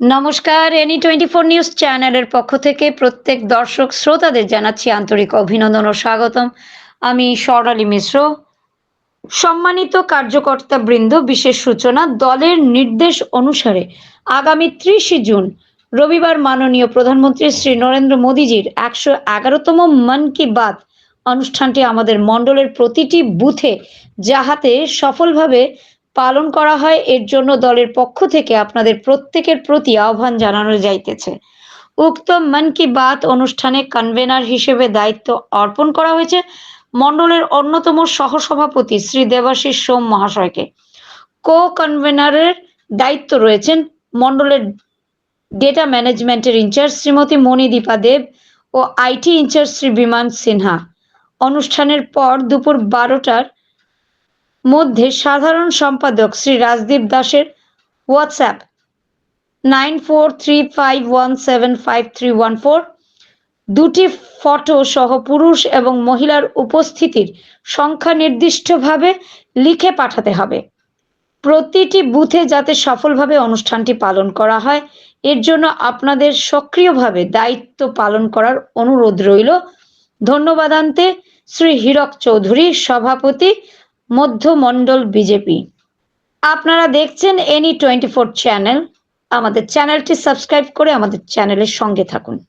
নমস্কার any twenty four news চ্যানেলের পক্ষ থেকে প্রত্যেক দর্শক শ্রোতাদের জানাচ্ছি আন্তরিক অভিনন্দন ও স্বাগতম। আমি স্বর্ণালী মিশ্র। সম্মানিত কার্যকর্তা বৃন্দ, বিশেষ সূচনা, দলের নির্দেশ অনুসারে আগামী ত্রিশে জুন, রবিবার মাননীয় প্রধানমন্ত্রী শ্রী নরেন্দ্র মোদীজির একশো এগারোতম মন কি বাত অনুষ্ঠানটি আমাদের মণ্ডলের প্রতিটি বুথে যাহাতে সফলভাবে পালন করা হয়, এর জন্য দলের পক্ষ থেকে আপনাদের প্রত্যেকের প্রতি আহ্বান জানানো যাইতেছে। উক্ত মন কি বাত অনুষ্ঠানে কনভেনার হিসেবে দায়িত্ব অর্পণ করা হয়েছে মণ্ডলের অন্যতম সহসভাপতি শ্রী দেবাশিস সোম মহাশয়কে। কো কনভেনারের দায়িত্ব রয়েছেন মণ্ডলের ডেটা ম্যানেজমেন্টের in charge Shrimati Manidipa Deb O IT in charge Shri Biman Sinha. অনুষ্ঠানের পর দুপুর বারোটার মধ্যে সাধারণ সম্পাদক শ্রী রাজদীপ দাসের WhatsApp nine four three five one seven five three one four দুটি ফটো সহ পুরুষ এবং মহিলার উপস্থিতির সংখ্যা নির্দিষ্টভাবে লিখে পাঠাতে হবে। প্রতিটি বুথে যাতে সফলভাবে অনুষ্ঠানটি পালন করা হয়, এর জন্য আপনাদের সক্রিয়ভাবে দায়িত্ব পালন করার অনুরোধ রইল। ধন্যবাদান্তে শ্রী হীরক চৌধুরী, সভাপতি মধ্যমণ্ডল বিজেপি। আপনারা দেখছেন এনি টোয়েন্টি ফোর চ্যানেল। আমাদের চ্যানেলটি সাবস্ক্রাইব করে আমাদের চ্যানেলের সঙ্গে থাকুন।